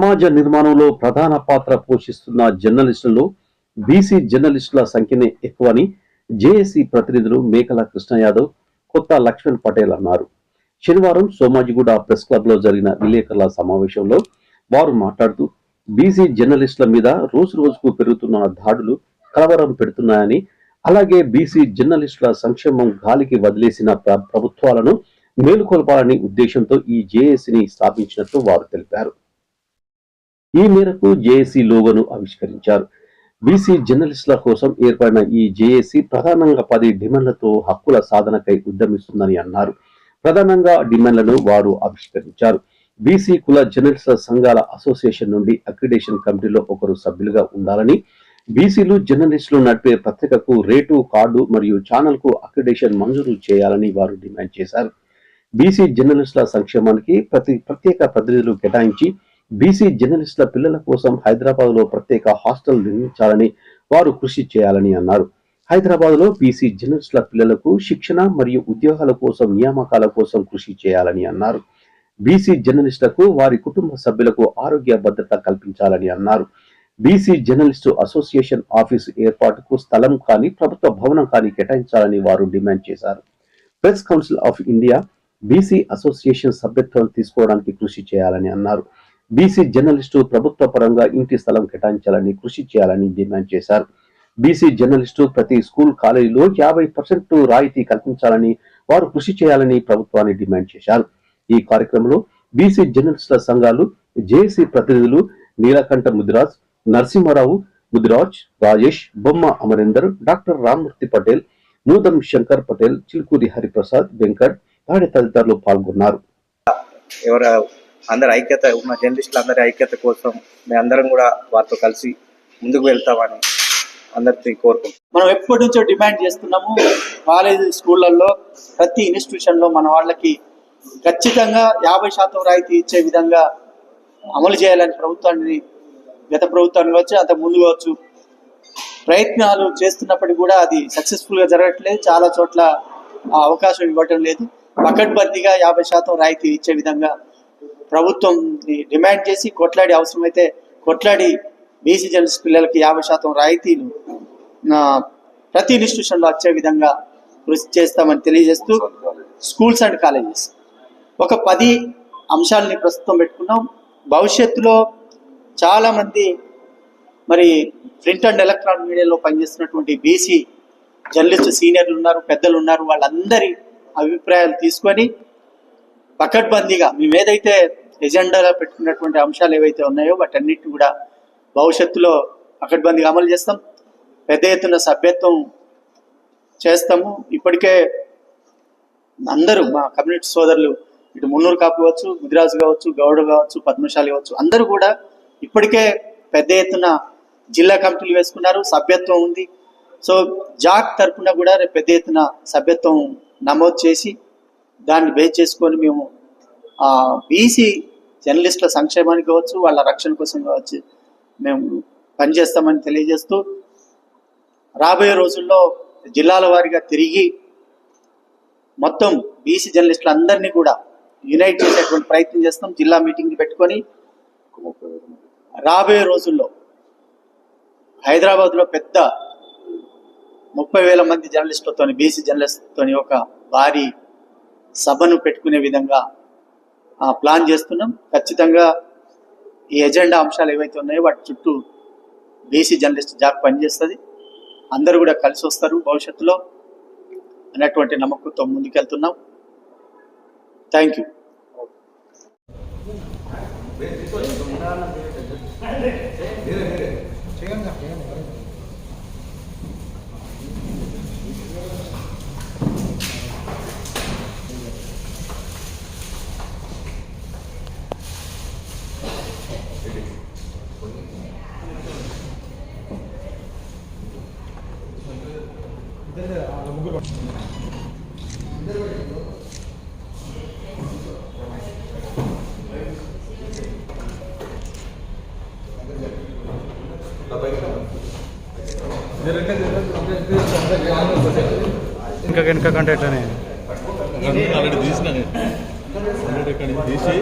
సమాజ నిర్మాణంలో ప్రధాన పాత్ర పోషిస్తున్న జర్నలిస్టుల్లో బీసీ జర్నలిస్టుల సంఖ్యనే ఎక్కువని జేఏసీ ప్రతినిధులు మేకల కృష్ణ యాదవ్ కొత్త లక్ష్మణ్ పటేల్ అన్నారు. శనివారం సోమాజిగూడ ప్రెస్ క్లబ్లో జరిగిన విలేకరుల సమావేశంలో వారు మాట్లాడుతూ బీసీ జర్నలిస్టుల మీద రోజు రోజుకు పెరుగుతున్న దాడులు కలవరం పెడుతున్నాయని అలాగే బీసీ జర్నలిస్టుల సంక్షేమం గాలికి వదిలేసిన ప్రభుత్వాలను మేలుకొల్పాలని ఉద్దేశంతో ఈ జేఏసీని స్థాపించినట్లు వారు తెలిపారు. ఈ మేరకు జేఏసీ లోగోను ఆవిష్కరించారు. బీసీ జర్నలిస్టుల కోసం ఏర్పడిన ఈ జేఏసీ ప్రధానంగా పది డిమాండ్లతో హక్కుల సాధనకై ఉద్యమిస్తుందని అన్నారు. ప్రధానంగా డిమాండ్లను వారు ఆవిష్కరించారు. బీసీ కుల జర్నలిస్టుల సంఘాల అసోసియేషన్ నుండి అక్రిడేషన్ కమిటీలో ఒకరు సభ్యులుగా ఉండాలని బీసీలు జర్నలిస్టులు నడిపే పత్రికకు రేటు కార్డు మరియు ఛానల్కు అక్రిడేషన్ మంజూరు చేయాలని వారు డిమాండ్ చేశారు. బీసీ జర్నలిస్టుల సంక్షేమానికి ప్రతి ప్రత్యేక ప్రతినిధులు కేటాయించి బీసీ జర్నలిస్టుల పిల్లల కోసం హైదరాబాద్లో ప్రత్యేక హాస్టల్ నిర్మించాలని వారు కృషి చేయాలని అన్నారు. హైదరాబాద్లో బీసీ జర్నలిస్టుల పిల్లలకు శిక్షణ మరియు ఉద్యోగాల కోసం నియామకాల కోసం కృషి చేయాలని అన్నారు. బీసీ జర్నలిస్టులకు వారి కుటుంబ సభ్యులకు ఆరోగ్య భద్రత కల్పించాలని అన్నారు. బీసీ జర్నలిస్టు అసోసియేషన్ ఆఫీసు ఏర్పాటుకు స్థలం కానీ ప్రభుత్వ భవనం కానీ కేటాయించాలని వారు డిమాండ్ చేశారు. Press council of India BC association సభ్యత్వం తీసుకోవడానికి కృషి చేయాలని అన్నారు. బీసీ జర్నలిస్టు ప్రభుత్వ పరంగా ఇంటి స్థలం కేటాయించాలని కృషి చేయాలని డిమాండ్ చేశారు. బీసీ జర్నలిస్టు ప్రతి స్కూల్ కాలేజీలో యాభై పర్సెంట్ రాయితీ కల్పించాలని వారు కృషి చేయాలని ప్రభుత్వాన్ని డిమాండ్ చేశారు. ఈ కార్యక్రమంలో బీసీ జర్నలిస్టుల సంఘాలు జేఏసీ ప్రతినిధులు నీలకంఠ ముదిరాజ్ నరసింహారావు ముదిరాజ్ రాజేష్ బొమ్మ అమరేందర్ డాక్టర్ రామ్మూర్తి పటేల్ నూదం శంకర్ పటేల్ చిలుకూరి హరిప్రసాద్ వెంకట్ తాడి తదితరులు పాల్గొన్నారు. ఎవరు అందరి ఐక్యత ఉన్న జర్నలిస్టులు అందరి ఐక్యత కోసం మేము అందరం కూడా వారితో కలిసి ముందుకు వెళ్తామని అందరితో కోరుకుంటాం మనం ఎప్పటి నుంచో డిమాండ్ చేస్తున్నాము కాలేజీ స్కూళ్ళల్లో ప్రతి ఇన్స్టిట్యూషన్లో మన వాళ్ళకి ఖచ్చితంగా యాభై శాతం రాయితీ ఇచ్చే విధంగా అమలు చేయాలని ప్రభుత్వాన్ని గత ప్రభుత్వాన్ని వచ్చి అంత ముందు కావచ్చు ప్రయత్నాలు చేస్తున్నప్పటికీ కూడా అది సక్సెస్ఫుల్గా జరగట్లేదు. చాలా చోట్ల ఆ అవకాశం ఇవ్వటం లేదు. పకడ్బందీగా యాభై శాతం రాయితీ ఇచ్చే విధంగా ప్రభుత్వం డిమాండ్ చేసి కొట్లాడి అవసరమైతే కొట్లాడి బీసీ జనరల్స్ పిల్లలకి యాభై శాతం రాయితీలు ప్రతి ఇన్స్టిట్యూషన్లో వచ్చే విధంగా కృషి చేస్తామని తెలియజేస్తూ స్కూల్స్ అండ్ కాలేజెస్. ఒక పది అంశాలని ప్రస్తుతం పెట్టుకున్నాం. భవిష్యత్తులో చాలామంది మరి ప్రింట్ అండ్ ఎలక్ట్రానిక్ మీడియాలో పనిచేస్తున్నటువంటి బీసీ జర్నలిస్ట్ సీనియర్లు ఉన్నారు పెద్దలు ఉన్నారు వాళ్ళందరి అభిప్రాయాలు తీసుకొని పకడ్బందీగా మేము ఏదైతే ఎజెండాలో పెట్టుకున్నటువంటి అంశాలు ఏవైతే ఉన్నాయో వాటన్నిటిని కూడా భవిష్యత్తులో పకడ్బందీగా అమలు చేస్తాం. పెద్ద ఎత్తున సభ్యత్వం చేస్తాము. ఇప్పటికే అందరూ మా కమ్యూనిటీ సోదరులు ఇటు మున్నూరు కాపు కావచ్చు ముదిరాజు కావచ్చు గౌడ కావచ్చు పద్మశాలి కావచ్చు అందరూ కూడా ఇప్పటికే పెద్ద ఎత్తున జిల్లా కమిటీలు వేసుకున్నారు. సభ్యత్వం ఉంది. సో జాక్ తరఫున కూడా రేపు పెద్ద ఎత్తున సభ్యత్వం నమోదు చేసి దాన్ని బేస్ చేసుకొని మేము బీసీ జర్నలిస్టుల సంక్షేమానికి కావచ్చు వాళ్ళ రక్షణ కోసం కావచ్చు మేము పనిచేస్తామని తెలియజేస్తూ రాబోయే రోజుల్లో జిల్లాల వారీగా తిరిగి మొత్తం బీసీ జర్నలిస్టులు అందరినీ కూడా యునైట్ చేసేటువంటి ప్రయత్నం చేస్తాం. జిల్లా మీటింగ్లు పెట్టుకొని రాబోయే రోజుల్లో హైదరాబాద్లో పెద్ద ముప్పై వేల మంది జర్నలిస్టులతో బీసీ జర్నలిస్టులతో ఒక భారీ సభను పెట్టుకునే విధంగా ప్లాన్ చేస్తున్నాం. ఖచ్చితంగా ఈ ఎజెండా అంశాలు ఏవైతే ఉన్నాయో వాటి చుట్టూ బీసీ జర్నలిస్ట్ జాబ్ పనిచేస్తుంది. అందరూ కూడా కలిసి వస్తారు భవిష్యత్తులో అన్నటువంటి నమ్మకంతో ముందుకెళ్తున్నాం. థ్యాంక్ యూ ఇంకా వెనక కంటే ఎట్లనే ఆల్రెడీ తీసిన నేను. తీసి.